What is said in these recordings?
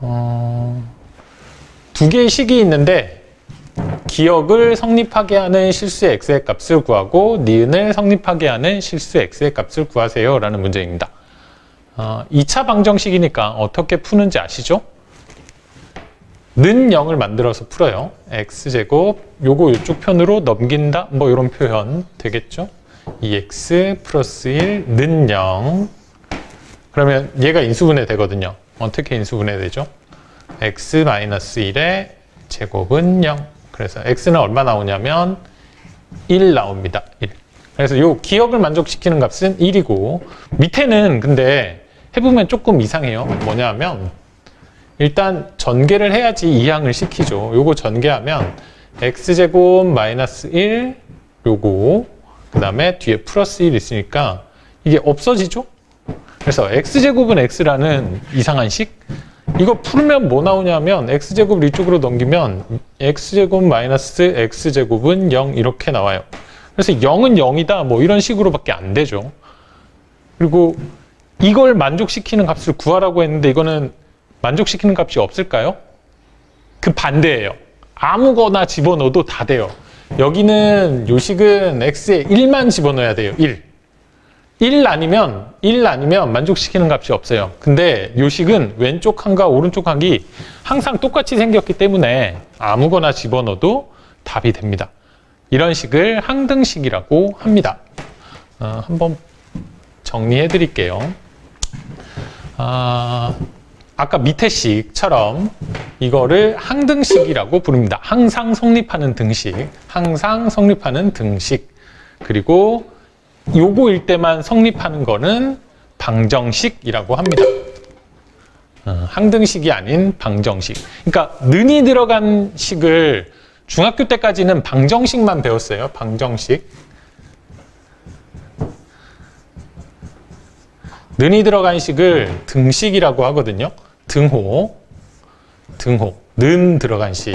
어, 두 개의 식이 있는데 기억을 성립하게 하는 실수 x의 값을 구하고 니은을 성립하게 하는 실수 x의 값을 구하세요 라는 문제입니다. 어, 2차 방정식이니까 어떻게 푸는지 아시죠? 는 0을 만들어서 풀어요. x제곱 요거 이쪽 편으로 넘긴다 뭐 이런 표현 되겠죠? 2x 플러스 1 는 0 그러면 얘가 인수분해 되거든요. 어떻게 인수분해 되죠? x 마이너스 1의 제곱은 0 그래서 x는 얼마 나오냐면 1 나옵니다. 1. 그래서 요 기억을 만족시키는 값은 1이고 밑에는 근데 해보면 조금 이상해요. 뭐냐면 일단 전개를 해야지 이항을 시키죠. 요거 전개하면 x제곱 마이너스 1 요거 그 다음에 뒤에 플러스 1 있으니까 이게 없어지죠? 그래서 x제곱은 x라는 이상한 식 이거 풀면 뭐 나오냐면 x제곱을 이쪽으로 넘기면 x제곱 마이너스 x제곱은 0 이렇게 나와요. 그래서 0은 0이다 뭐 이런 식으로밖에 안 되죠. 그리고 이걸 만족시키는 값을 구하라고 했는데 이거는 만족시키는 값이 없을까요? 그 반대예요. 아무거나 집어넣어도 다 돼요. 여기는 요식은 x에 1만 집어넣어야 돼요. 1. 1 아니면 1 아니면 만족시키는 값이 없어요. 근데 요식은 왼쪽 한과 오른쪽 한이 항상 똑같이 생겼기 때문에 아무거나 집어넣어도 답이 됩니다. 이런 식을 항등식이라고 합니다. 어, 한번 정리해 드릴게요. 아, 아까 밑에 식처럼 이거를 항등식이라고 부릅니다. 항상 성립하는 등식, 항상 성립하는 등식. 그리고 요거일 때만 성립하는 거는 방정식이라고 합니다. 어, 항등식이 아닌 방정식. 그러니까 는이 들어간 식을 중학교 때까지는 방정식만 배웠어요. 방정식. 는이 들어간 식을 등식이라고 하거든요. 등호. 등호. 는 들어간 식.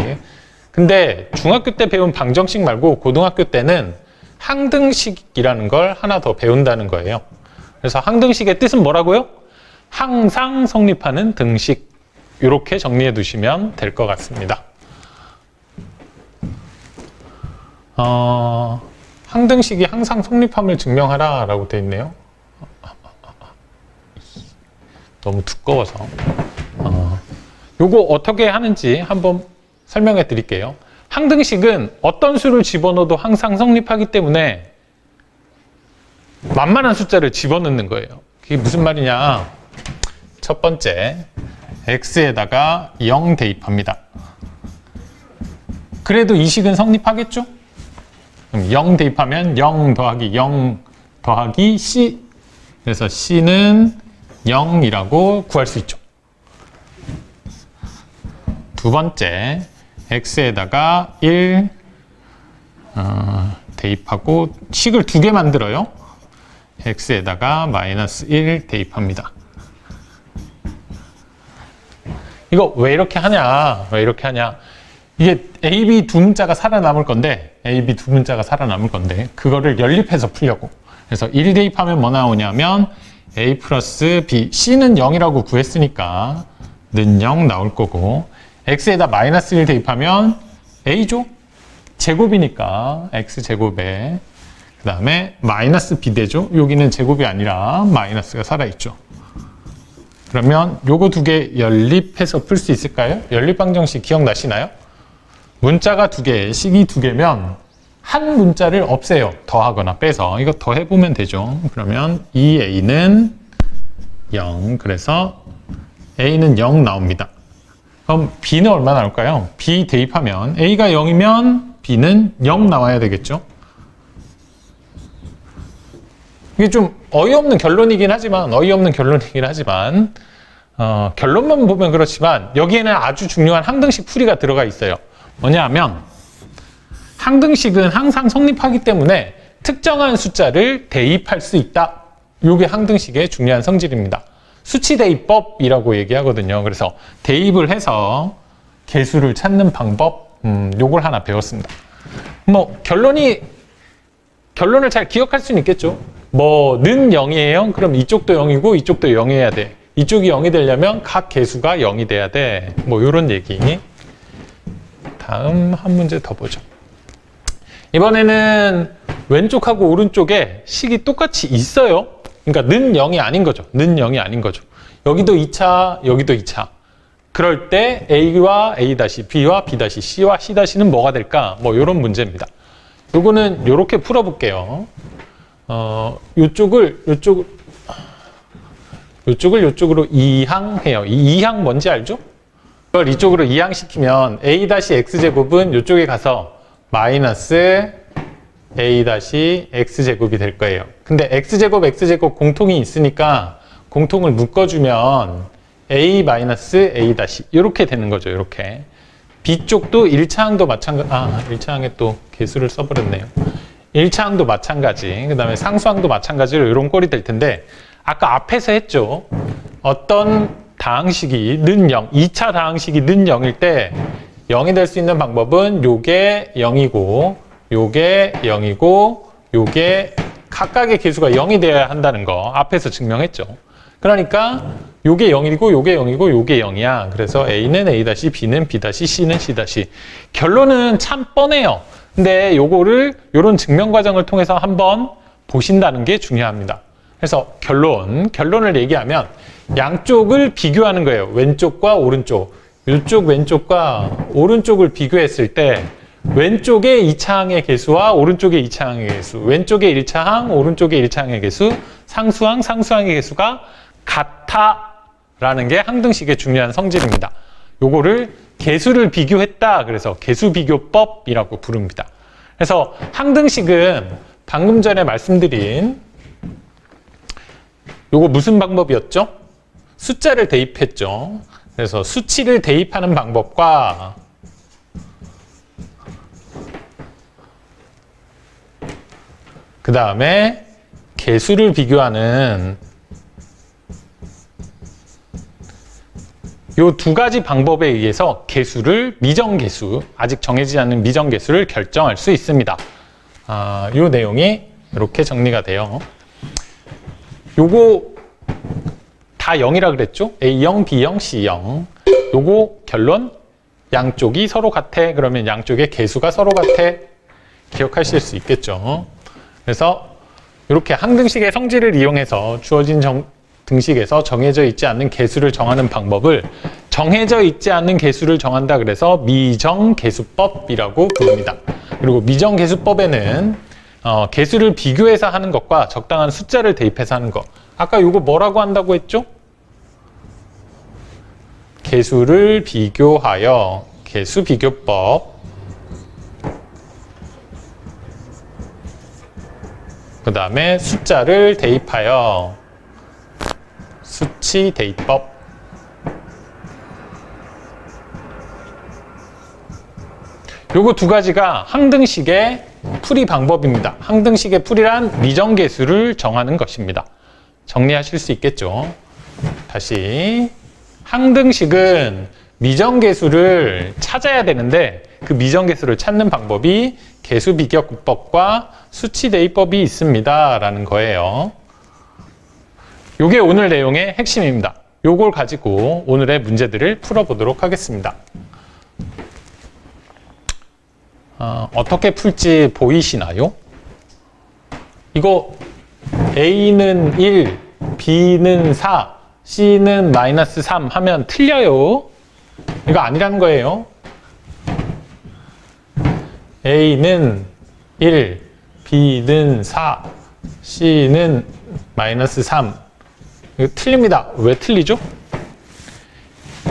근데 중학교 때 배운 방정식 말고 고등학교 때는 항등식이라는 걸 하나 더 배운다는 거예요. 그래서 항등식의 뜻은 뭐라고요? 항상 성립하는 등식. 이렇게 정리해 두시면 될 것 같습니다. 어, 항등식이 항상 성립함을 증명하라 라고 되어 있네요. 너무 두꺼워서. 어, 요거 어떻게 하는지 한번 설명해 드릴게요. 항등식은 어떤 수를 집어넣어도 항상 성립하기 때문에 만만한 숫자를 집어넣는 거예요. 그게 무슨 말이냐? 첫 번째, x에다가 0 대입합니다. 그래도 이 식은 성립하겠죠? 그럼 0 대입하면 0 더하기 0 더하기 c. 그래서 c는 0이라고 구할 수 있죠. 두 번째, x에다가 1 어, 대입하고 식을 두 개 만들어요. x에다가 마이너스 1 대입합니다. 이거 왜 이렇게 하냐? 왜 이렇게 하냐? 이게 a, b 두 문자가 살아남을 건데 a, b 두 문자가 살아남을 건데 그거를 연립해서 풀려고. 그래서 1 대입하면 뭐 나오냐면 a 플러스 b, c는 0이라고 구했으니까 는 0 나올 거고 x에다 마이너스 1 대입하면 a죠? 제곱이니까 x 제곱에 그 다음에 마이너스 b 되죠? 여기는 제곱이 아니라 마이너스가 살아있죠. 그러면 요거 두 개 연립해서 풀 수 있을까요? 연립방정식 기억나시나요? 문자가 두 개, 식이 두 개면 한 문자를 없애요. 더하거나 빼서. 이거 더 해보면 되죠. 그러면 2a는 0. 그래서 a는 0 나옵니다. 그럼 b는 얼마 나올까요? b 대입하면 a가 0이면 b는 0 나와야 되겠죠? 이게 좀 어이없는 결론이긴 하지만 어이없는 결론이긴 하지만 어, 결론만 보면 그렇지만 여기에는 아주 중요한 항등식 풀이가 들어가 있어요. 뭐냐 하면 항등식은 항상 성립하기 때문에 특정한 숫자를 대입할 수 있다. 이게 항등식의 중요한 성질입니다. 수치 대입법이라고 얘기하거든요. 그래서 대입을 해서 개수를 찾는 방법, 음, 요걸 하나 배웠습니다. 뭐 결론이 결론을 잘 기억할 수는 있겠죠. 뭐는 0이에요. 그럼 이쪽도 0이고 이쪽도 0이어야 돼. 이쪽이 0이 되려면 각 개수가 0이 돼야 돼. 뭐 이런 얘기. 다음 한 문제 더 보죠. 이번에는 왼쪽하고 오른쪽에 식이 똑같이 있어요. 그러니까 는 0이 아닌 거죠. 는 0이 아닌 거죠. 여기도 2차, 여기도 2차. 그럴 때 A와 A-, B와 B-, C와 C-는 뭐가 될까? 뭐 이런 문제입니다. 요거는 요렇게 풀어볼게요. 어, 요쪽을, 요쪽, 요쪽을 요쪽으로 이항해요. 이 이항 뭔지 알죠? 이걸 이쪽으로 이항시키면 A-X제곱은 요쪽에 가서 마이너스 A-X제곱이 될 거예요. 근데 X제곱, X제곱 공통이 있으니까 공통을 묶어주면 A-A- 이렇게 되는 거죠. 이렇게. B쪽도 1차항도 마찬가지, 아, 1차항에 또 개수를 써버렸네요. 1차항도 마찬가지, 그 다음에 상수항도 마찬가지로 이런 꼴이 될 텐데, 아까 앞에서 했죠. 어떤 다항식이 는 0, 2차 다항식이 는 0일 때 0이 될 수 있는 방법은 요게 0이고, 요게 0이고, 요게 각각의 개수가 0이 되어야 한다는 거 앞에서 증명했죠. 그러니까 요게 0이고 요게 0이고 요게 0이야. 그래서 A는 A-, B는 B-, C는 C-. 결론은 참 뻔해요. 근데 요거를 요런 증명 과정을 통해서 한번 보신다는 게 중요합니다. 그래서 결론, 결론을 얘기하면 양쪽을 비교하는 거예요. 왼쪽과 오른쪽. 이쪽 왼쪽과 오른쪽을 비교했을 때 왼쪽의 2차항의 개수와 오른쪽의 2차항의 개수, 왼쪽의 1차항, 오른쪽의 1차항의 개수, 상수항, 상수항의 개수가 같아라는 게 항등식의 중요한 성질입니다. 요거를 개수를 비교했다. 그래서 개수 비교법이라고 부릅니다. 그래서 항등식은 방금 전에 말씀드린 요거 무슨 방법이었죠? 숫자를 대입했죠. 그래서 수치를 대입하는 방법과 그 다음에 개수를 비교하는 요두 가지 방법에 의해서 개수를 미정 개수, 아직 정해지지 않은 미정 개수를 결정할 수 있습니다. 아, 요 내용이 이렇게 정리가 돼요. 요거 다 0이라 그랬죠? A형, B형, C형. 요거 결론 양쪽이 서로 같아. 그러면 양쪽의 개수가 서로 같아. 기억하실 수 있겠죠? 그래서 이렇게 항등식의 성질을 이용해서 주어진 정, 등식에서 정해져 있지 않는 개수를 정하는 방법을 정해져 있지 않는 개수를 정한다 그래서 미정개수법이라고 부릅니다. 그리고 미정개수법에는 어, 개수를 비교해서 하는 것과 적당한 숫자를 대입해서 하는 것. 아까 이거 뭐라고 한다고 했죠? 개수를 비교하여 개수 비교법. 그 다음에 숫자를 대입하여 수치 대입법. 요거 두 가지가 항등식의 풀이 방법입니다. 항등식의 풀이란 미정계수를 정하는 것입니다. 정리하실 수 있겠죠? 다시 항등식은 미정계수를 찾아야 되는데 그 미정계수를 찾는 방법이 개수비교법과 수치 대입법이 있습니다. 라는 거예요. 요게 오늘 내용의 핵심입니다. 요걸 가지고 오늘의 문제들을 풀어보도록 하겠습니다. 어, 어떻게 풀지 보이시나요? 이거 A는 1, B는 4, C는 마이너스 3 하면 틀려요. 이거 아니라는 거예요. A는 1, B는 4, C는 마이너스 3. 이거 틀립니다. 왜 틀리죠?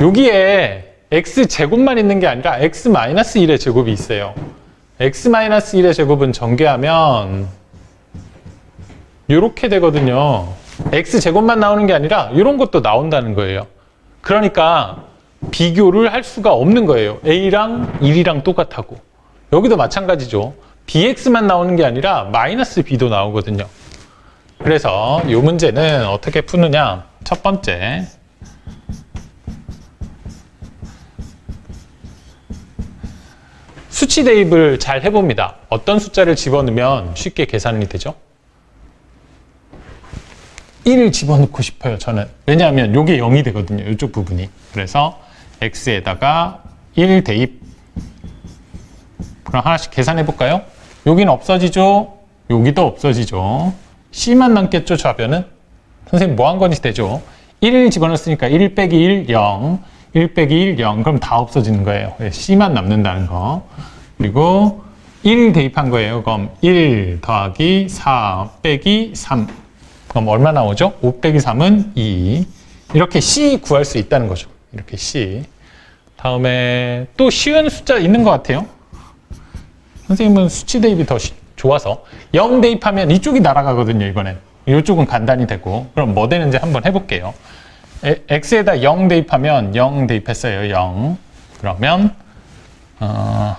여기에 x 제곱만 있는 게 아니라 x 마이너스 1의 제곱이 있어요. x 마이너스 1의 제곱은 전개하면 이렇게 되거든요. x 제곱만 나오는 게 아니라 이런 것도 나온다는 거예요. 그러니까 비교를 할 수가 없는 거예요. a랑 1이랑 똑같다고. 여기도 마찬가지죠. Bx만 나오는 게 아니라 마이너스 b도 나오거든요. 그래서 이 문제는 어떻게 푸느냐? 첫 번째, 수치 대입을 잘 해봅니다. 어떤 숫자를 집어넣으면 쉽게 계산이 되죠? 1을 집어넣고 싶어요, 저는. 왜냐하면 이게 0이 되거든요, 이쪽 부분이. 그래서 x에다가 1 대입. 그럼 하나씩 계산해 볼까요? 여기는 없어지죠? 여기도 없어지죠. c만 남겠죠, 좌변은? 선생님 뭐 한 건지 되죠? 1을 집어넣었으니까 1 빼기 1, 0. 1 빼기 1, 0. 그럼 다 없어지는 거예요. c만 남는다는 거. 그리고 1 대입한 거예요. 그럼 1 더하기 4 빼기 3. 그럼 얼마 나오죠? 5 빼기 3은 2. 이렇게 C 구할 수 있다는 거죠. 이렇게 C. 다음에 또 쉬운 숫자 있는 것 같아요. 선생님은 수치 대입이 더 시- 좋아서 0 대입하면 이쪽이 날아가거든요. 이번엔. 이쪽은 간단히 되고. 그럼 뭐 되는지 한번 해볼게요. 에- x에다 0 대입하면 0 대입했어요. 0. 그러면 어,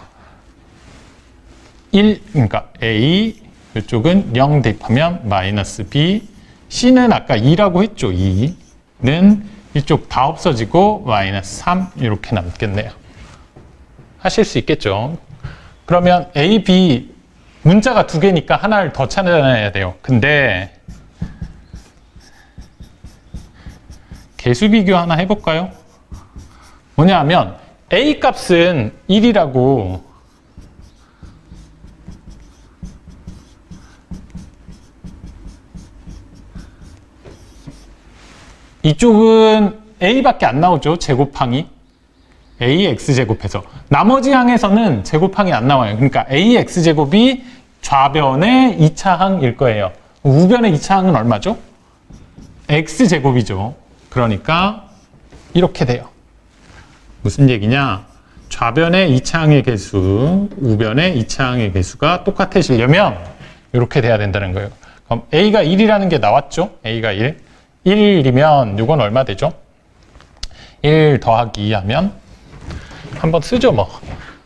1, 그러니까 A, 이쪽은 0 대입하면 마이너스 B, C는 아까 2라고 했죠. 2는 이쪽 다 없어지고 마이너스 3 이렇게 남겠네요. 하실 수 있겠죠. 그러면 A, B 문자가 두 개니까 하나를 더 찾아내야 돼요. 근데 개수 비교 하나 해볼까요? 뭐냐 하면 A 값은 1이라고 이쪽은 a밖에 안 나오죠. 제곱항이. Ax 제곱해서. 나머지 항에서는 제곱항이 안 나와요. 그러니까 ax 제곱이 좌변의 2차 항일 거예요. 우변의 2차 항은 얼마죠? x 제곱이죠. 그러니까 이렇게 돼요. 무슨 얘기냐? 좌변의 2차 항의 개수, 우변의 2차 항의 개수가 똑같아지려면 이렇게 돼야 된다는 거예요. 그럼 a가 1이라는 게 나왔죠? a가 1. 1이면 이건 얼마 되죠? 1 더하기 2 하면 한번 쓰죠 뭐.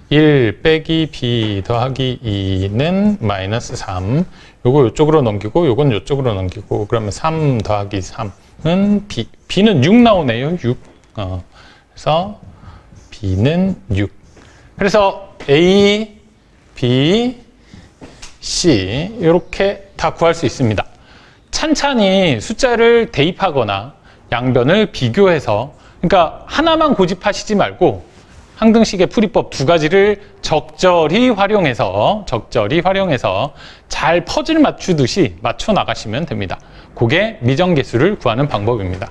1 빼기 b 더하기 2는 마이너스 3. 요거 이쪽으로 넘기고 요건 이쪽으로 넘기고 그러면 3 더하기 3은 b. b는 6 나오네요. 6. 어. 그래서 b는 6. 그래서 a, b, c 이렇게 다 구할 수 있습니다. 찬찬히 숫자를 대입하거나 양변을 비교해서 그러니까 하나만 고집하시지 말고 항등식의 풀이법 두 가지를 적절히 활용해서 적절히 활용해서 잘 퍼즐 맞추듯이 맞춰 나가시면 됩니다. 그게 미정계수를 구하는 방법입니다.